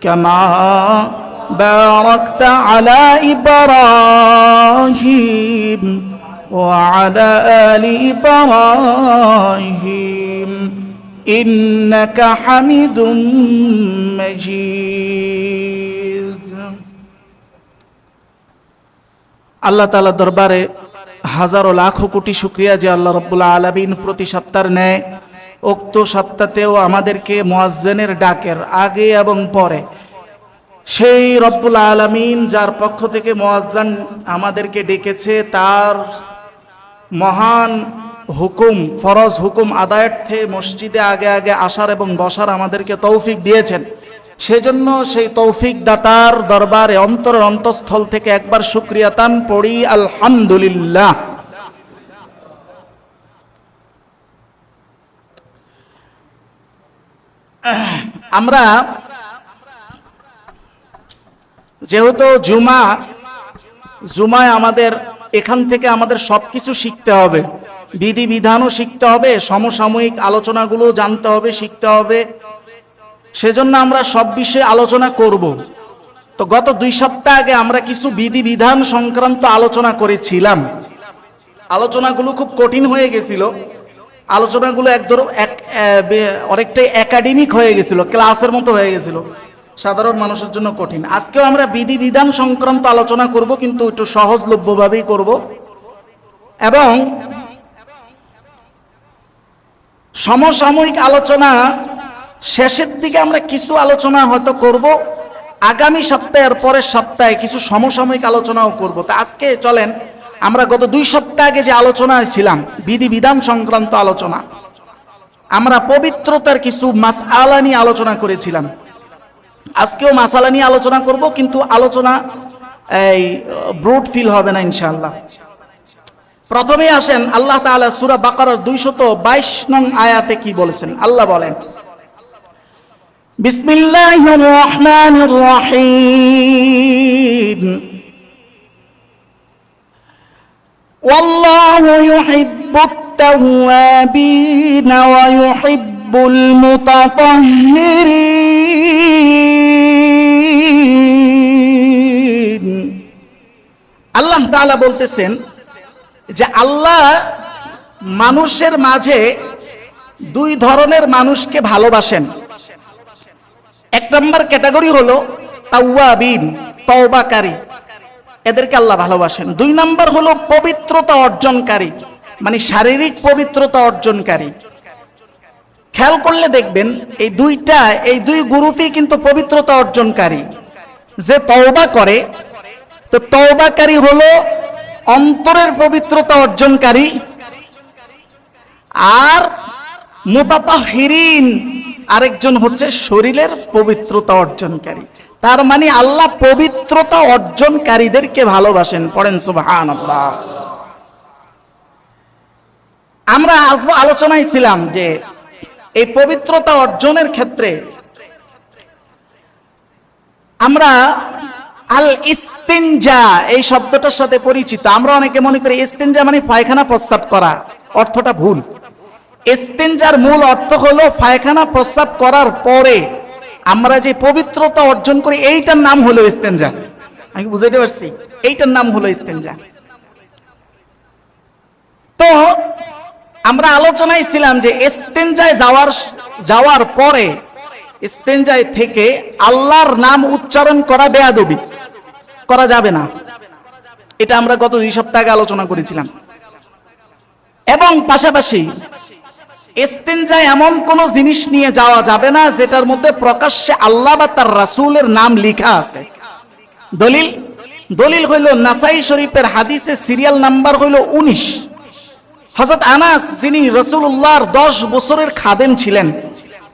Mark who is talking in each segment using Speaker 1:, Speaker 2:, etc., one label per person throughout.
Speaker 1: كما باركت على إبراهيم وعلى آل إبراهيم إنك حميد مجيد আল্লাহ তালা দরবারে হাজারো লাখো কোটি শুক্রিয়া যে আল্লাহ রব্বুল্লাহ আলমিন প্রতি সপ্তাহের ন্যায় উক্ত সপ্তাহতেও আমাদেরকে মোয়াজ্জেনের ডাকের আগে এবং পরে সেই রব্বুল আলমিন যার পক্ষ থেকে মোয়াজ্জান আমাদেরকে ডেকেছে, তার মহান হুকুম, ফরজ হুকুম আদায়ার্থে মসজিদে আগে আগে আসার এবং বসার আমাদেরকে তৌফিক দিয়েছেন। সেজন্য সেই তৌফিক দাতার দরবারে অন্তরের অন্তঃস্থল থেকে একবার শুক্রিয়াতান পড়ি, আলহামদুলিল্লাহ। আমরা যেহেতু জুমা, জুমায় আমাদের, এখান থেকে আমাদের সবকিছু শিখতে হবে। বিধি বিধানও শিখতে হবে, সমসাময়িক আলোচনাগুলো জানতে হবে, শিখতে হবে। সেজন্য আমরা সব বিষয়ে আলোচনা করব। তো গত দুই সপ্তাহ আগে আমরা কিছু বিধি বিধান সংক্রান্ত আলোচনা করেছিলাম। আলোচনাগুলো খুব কঠিন হয়ে গেছিল। আলোচনাগুলো এক ধরো এক অনেকটাই একাডেমিক হয়ে গেছিল ক্লাসের মতো হয়ে গেছিল। সাধারণ মানুষের জন্য কঠিন। আজকেও আমরা বিধি বিধান সংক্রান্ত আলোচনা করব, কিন্তু একটু সহজলভ্যভাবেই করব। এবং সমসাময়িক আলোচনা শেষের দিকে আমরা কিছু আলোচনা হয়তো করব। আগামী সপ্তাহের পরের সপ্তাহে কিছু সমসাময়িক আলোচনাও করব। তা আজকে চলেন আমরা গত দুই সপ্তাহ আগে যে আলোচনায় ছিলাম, বিধি বিধান সংক্রান্ত আলোচনা, আমরা পবিত্রতার কিছু মাস আলা নিয়ে আলোচনা করেছিলাম। আজকেও মাসালা নিয়ে আলোচনা করব, কিন্তু আলোচনা, এই ব্রুড ফিল হবে না ইনশাল্লাহ প্রথমে আসেন, আল্লাহ তাআলা সূরা বাকারার 222 নং আয়াতে কি বলেছেন? আল্লাহ বলেন, বিসমিল্লাহির রহমানির রহিম। والله يحب التوابين ويحب المتطهرين আল্লাহ তাআলা বলতেছেন যে আল্লাহ মানুষের মাঝে দুই ধরনের মানুষকে ভালোবাসেন এক নম্বর ক্যাটাগরি হলো তাওয়াবিন তওবাকারী এদেরকে আল্লাহ ভালোবাসেন। দুই নম্বর হলো পবিত্রতা অর্জনকারী মানে শারীরিক পবিত্রতা অর্জনকারী। খেয়াল করলে দেখবেন, এই দুইটা, এই দুই গ্রুপই কিন্তু পবিত্রতা অর্জনকারী। যে তওবা করে, তো তওবাকারী হলো অন্তরের পবিত্রতা অর্জনকারী আর মুতাতাহিরিন, আরেকজন হচ্ছে শরীরের পবিত্রতা অর্জনকারী। তার মানে আল্লাহ পবিত্রতা অর্জনকারীদেরকে ভালোবাসেন। পড়েন, সুবহানাল্লাহ। আমরা আজ আলোচনায় ছিলাম যে এই পবিত্রতা অর্জনের ক্ষেত্রে আমরা আল ইস্তেঞ্জা এই শব্দটার সাথে পরিচিত। আমরা অনেকে মনে করি ইস্তেঞ্জা মানে পায়খানা প্রস্রাব করা, অর্থটা ভুল। ইস্তেঞ্জার মূল অর্থ হলো পায়খানা প্রস্রাব করার পরে আমরা যে পবিত্রতা অর্জন করি, এইটার নাম হলো ইস্তেঞ্জা আমি বুঝাইতে পারছি? এইটার নাম হলো ইস্তেঞ্জা তো, আমরা আলোচনায় ছিলাম যে ইস্তেঞ্জায় যাওয়ার যাওয়ার পরে ইস্তেঞ্জায় থেকে আল্লাহর নাম উচ্চারণ করা বেয়াদবি। করা যাবে না। এটা আমরা গত দুই সপ্তাহ আলোচনা করেছিলাম। এবং পাশাপাশি এস্তেঞ্জায় এমন কোন জিনিস নিয়ে যাওয়া যাবে না যেটার মধ্যে প্রকাশ্যে আল্লাহ বা তার রাসুলের নাম লিখা আছে। দলিল? দলিল হইল নাসাই শরীফের হাদিসে সিরিয়াল নাম্বার হইল উনিশ। হজরত আনাস, যিনি রসুল্লাহর দশ বছরের খাদেম ছিলেন,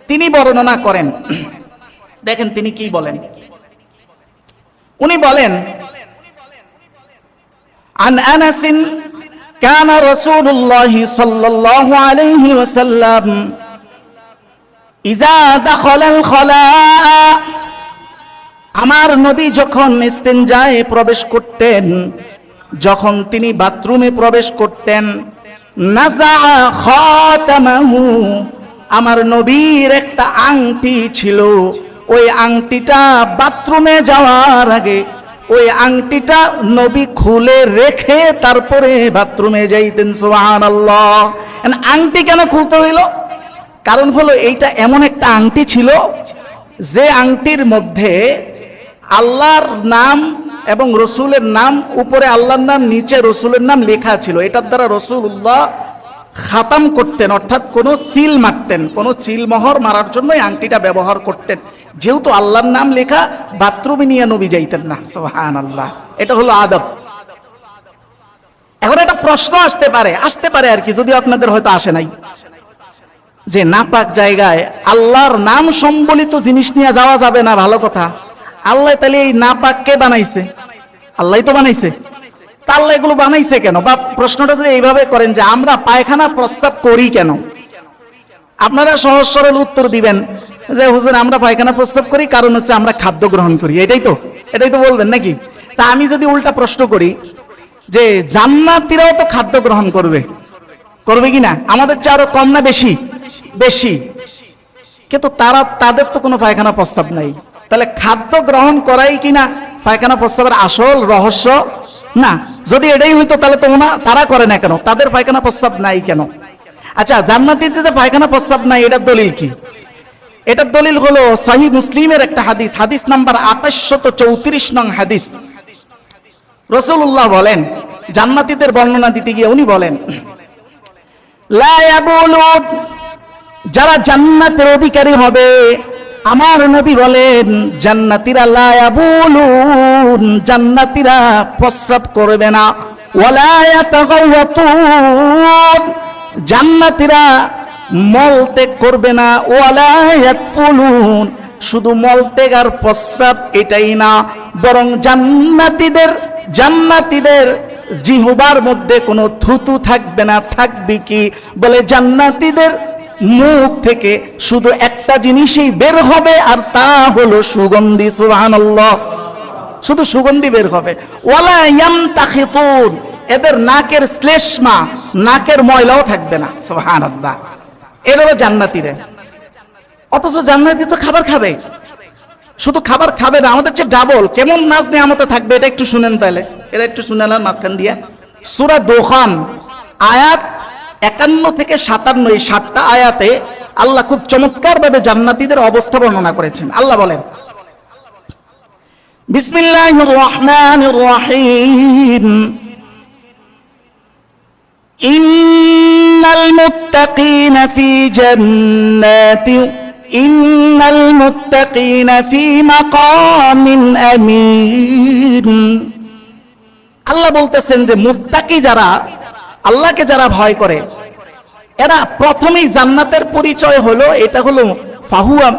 Speaker 1: তিনি বর্ণনা করেন। দেখেন তিনি কি বলেন। উনি বলেন كان رسول الله صلى الله عليه وسلم إذا دخل الخلاء আমার নবী যখন ইস্তেঞ্জায় প্রবেশ করতেন যখন তিনি বাথরুমে প্রবেশ করতেন নাজা খাতামাহু আমার নবীর একটা আংটি ছিল ওই আংটিটা বাথরুমে যাওয়ার আগে ওই আংটিটা নবী খুলে রেখে তারপরে বাথরুমে যাইতেন, সুবহানাল্লাহ। আংটি কেন খুলতে হইল? কারণ হলো এইটা এমন একটা আংটি ছিল যে আংটির মধ্যে আল্লাহর নাম এবং রসুলের নাম, উপরে আল্লাহর নাম, নিচে রসুলের নাম লেখা ছিল। এটার দ্বারা রসুল্লাহ খাতাম করতেন, অর্থাৎ কোনো সিল মারতেন, কোনো সিল মোহর মারার জন্য এই আংটিটা ব্যবহার করতেন। যেহেতু আল্লাহর নাম লেখা, বাথরুমে নিয়ে নবী যাইতেন না সোহান আল্লাহ এটা হলো আদব। এখন একটা প্রশ্ন আসতে পারে আসতে পারে আর কি, যদি আপনাদের হয়তো আসে নাই। যে নাপাক জায়গায় আল্লাহর নাম সম্বলিত জিনিস নিয়ে যাওয়া যাবে না, ভালো কথা। আল্লাহ তাহলে এই নাপাক কে বানাইছে? আল্লাহ তো বানাইছে। তা আল্লাহ এগুলো বানাইছে কেন? বা প্রশ্নটা যদি এইভাবে করেন যে আমরা পায়খানা প্রস্রাব করি কেন? আপনারা সহজ সরল উত্তর দিবেন। যে হুজুর, আমরা পায়খানা প্রস্রাব করি, কারণ হচ্ছে আমরা খাদ্য গ্রহণ করি। এটাই তো এটাই তো বলবেন নাকি? তা আমি যদি উল্টা প্রশ্ন করি, যে জান্নাতিরাও তো খাদ্য গ্রহণ করবে করবে কি না? আমাদের চেয়ে আরও কম না বেশি? বেশি। কিন্তু তারা, তাদের তো কোনো পায়খানা প্রস্তাব নাই। তাহলে খাদ্য গ্রহণ করাই কিনা পায়খানা প্রস্তাবের আসল রহস্য না। যদি এটাই হইতো, তাহলে তো ওনা, তারা করে না কেন? তাদের পায়খানা প্রস্তাব নাই কেন? আচ্ছা জান্নাতির যে পায়খানা প্রস্তাব নাই, এটার দলিল কি? এটার দলিল হলো সহি মুসলিমের একটা হাদিস হাদিস নাম্বার আঠাশশত চৌত্রিশ নং হাদিস। রসুল্লাহ বলেন, জান্নাতীদের বর্ণনা দিতে গিয়ে উনি বলেন যারা জান্নাতের অধিকারী হবে, আমার নবী বলেন, জান্নাতিরা লা ইয়াবুলুন জান্নাতিরা প্রস্রাব করবে না। জান্নাতিরা মল ত্যাগ করবে না, ওয়ালা ইয়াতফুলুন শুধু মল ত্যাগ আর প্রস্রাব এটাই না, বরং জান্নাতীদের জান্নাতীদের জিহুবার মধ্যে কোনো থুতু থাকবে না, থাকবে কি? বলে জান্নাতীদের মুখ থেকে শুধু একটা জিনিসই বের হবে, আর তা হলো সুগন্ধি, সুবহানাল্লাহ। শুধু সুগন্ধি বের হবে। এদের নাকের শ্লেষ্মা, নাকের ময়লাও থাকবে না, সুবহানাল্লাহ। এর হলো জান্নাতীরা। অথচ জান্নাতি তো খাবার খাবে। শুধু খাবার খাবে না, আমাদের চেয়ে ডাবল কেমন নাচ আমাদের থাকবে, এটা একটু শুনেন তাহলে। এটা একটু শুনেলেন মাঝখান দিয়ে। সুরা দোকান আয়াত একান্ন থেকে সাতান্ন, এই সাতটা আয়াতে আল্লাহ খুব চমৎকার ভাবে জান্নাতীদের অবস্থা বর্ণনা করেছেন। আল্লাহ বলেন, বিসমিল্লাহির রহমানির রহিম। মুত্তাকিনা ফি জান্নাতি, ইন্নাল মুত্তাকিনা ফি মাকামিন আমিন। আল্লাহ বলতেছেন যে, মুত্তাকি যারা, আল্লাহকে যারা ভয় করে, এরা প্রথমেই জান্নাতের পরিচয় হলো, এটা হলো ফাহুয়া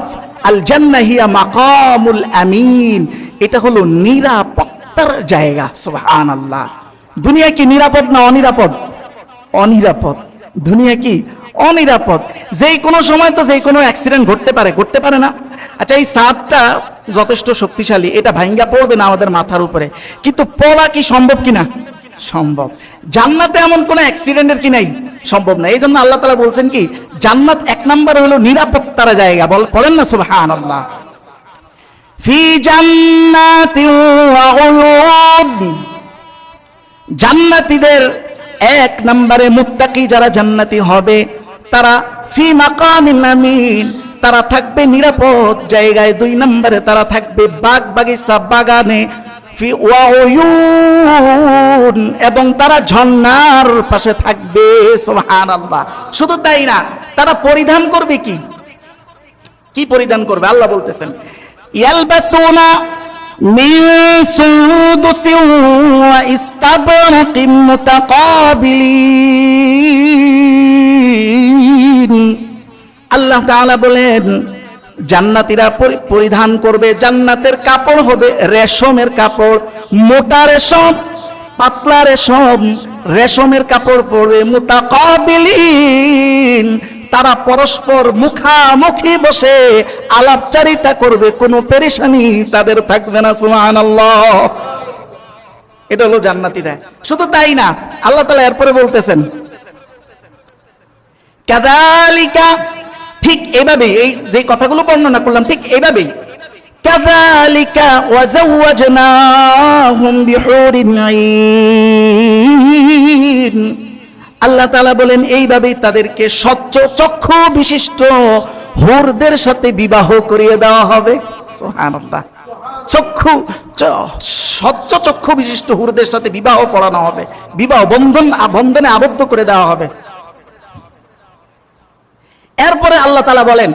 Speaker 1: আল জান্নাহিয়া মাকামুল আমিন। এটা হলো নিরাপত্তার জায়গা সুবহান আল্লাহ দুনিয়া কি নিরাপদ না অনিরাপদ? অনিরাপদ। দুনিয়া কি? অনিরাপদ। যেই কোনো সময় তো যেই কোনো অ্যাক্সিডেন্ট ঘটতে পারে ঘটতে পারে না। আচ্ছা এই সাপটা যথেষ্ট শক্তিশালী, এটা ভাঙ্গা পড়বে না আমাদের মাথার উপরে। কিন্তু পড়া কি সম্ভব কিনা? সম্ভব। জান্নাতে এমন কোনো অ্যাক্সিডেন্টের কি নাই? সম্ভব না। এই জন্য আল্লাহ তালা বলছেন কি, জান্নাত এক নম্বর হলো নিরাপত্তার জায়গা। বল, পড়েন না সুবহান আল্লাহ ফি জান্নাতি জান্নাতীদের এক নম্বরে মুত্তাকি যারা জান্নাতি হবে, তারা ফি মাকামিন আমিন, তারা থাকবে নিরাপদ জায়গায়। দুই নম্বরে তারা থাকবে বাগ বাগিচা বাগানে, ফি ওয়াউয়ুন এবং তারা ঝর্ণার পাশে থাকবে, সুবহানাল্লাহ। শুধু তাই না, তারা পরিধান করবে কি? কি পরিধান করবে? আল্লাহ বলতেছেন, ইয়ালবাসুনা সুদুসিন ওয়া ইস্তাবরাকিন মুতাকাবিলিন আল্লাহ তাআলা বলেন, জান্নাতীরা পরি- পরিধান করবে, জান্নাতের কাপড় হবে রেশমের কাপড়, মোটা রেশম, পাতলা রেশম, রেশমের কাপড় পরবে মুতাকাবিলিন। তারা পরস্পর মুখামুখি বসে আলাপচারিতা করবে, কোনো পেরেশানি তাদের থাকবে না, সুবহানাল্লাহ। এটা হলো জান্নাতীরা শুধু তাই না, আল্লাহ তাআলা এরপরে বলতেছেন, কাযালিকা ঠিক এভাবে এই যে কথাগুলো বর্ণনা করলাম, ঠিক এভাবেই, কাযালিকা ওয়াজাওয়াজনাহুম বিহুরিন আইন আল্লাহ তাআলা বলেন, এইভাবেই তাদেরকে স্বচ্ছ চক্ষু বিশিষ্ট হুরদের সাথে বিবাহ করিয়ে দেওয়া হবে। চক্ষু স্বচ্ছ চক্ষু বিশিষ্ট হুরদের সাথে বিবাহ পড়ানো হবে। বিবাহ বন্ধন, বন্ধনে আবদ্ধ করে দেওয়া হবে। এরপরে আল্লাহ তালা বলেন,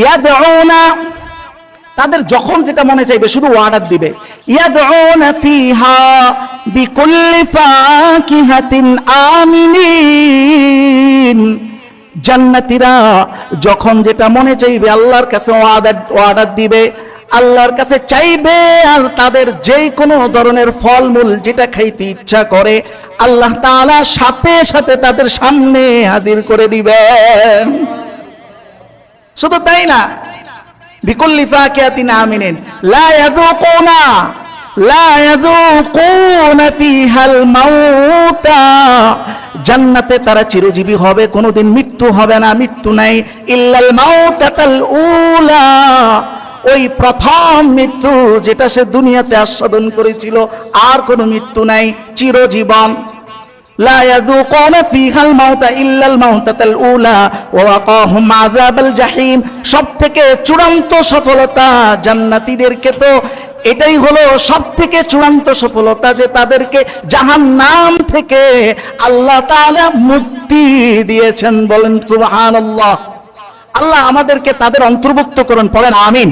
Speaker 1: ইয়াদউনা তাদের যখন যেটা মনে চাইবে, শুধু অর্ডার দিবে। আমিনিন। জান্নাতীরা যখন যেটা মনে চাইবে, আল্লাহর কাছে অর্ডার অর্ডার দিবে, আল্লাহর কাছে চাইবে, আর তাদের যেই কোনো ধরনের ফলমূল যেটা খাইতে ইচ্ছা করে, আল্লাহ তাআলা সাথে সাথে তাদের সামনে হাজির করে দিবেন। শুধু তাই না? বিকুল্লি ফাকিয়াতিন আমিনিন। লা ইয়াযুকুনা লা ইয়াযুকুনা ফিহাল মাউতা। জান্নাতে তারা চিরজীবী হবে, কোনোদিন মৃত্যু হবে না, মৃত্যু নাই। ইল্লাল মাউতাতাল উলা। ওই প্রথম মৃত্যু যেটা সে দুনিয়াতে আস্বাদন করেছিল, আর কোনো মৃত্যু নাই। চিরজীবন। لا يذوقون فيها الموت إلا الموتة الأولى ووقاهم عذاب الجحيم সব থেকে চূড়ান্ত সফলতা জান্নাতীদেরকে তো এটাই হলো সব থেকে চূড়ান্ত সফলতা যে তাদেরকে জাহান্নাম থেকে আল্লাহ তাআলা মুক্তি দিয়েছেন বলেন সুবহানাল্লাহ আল্লাহ আমাদেরকে তাদের অন্তর্ভুক্ত করুন পড়েন আমিন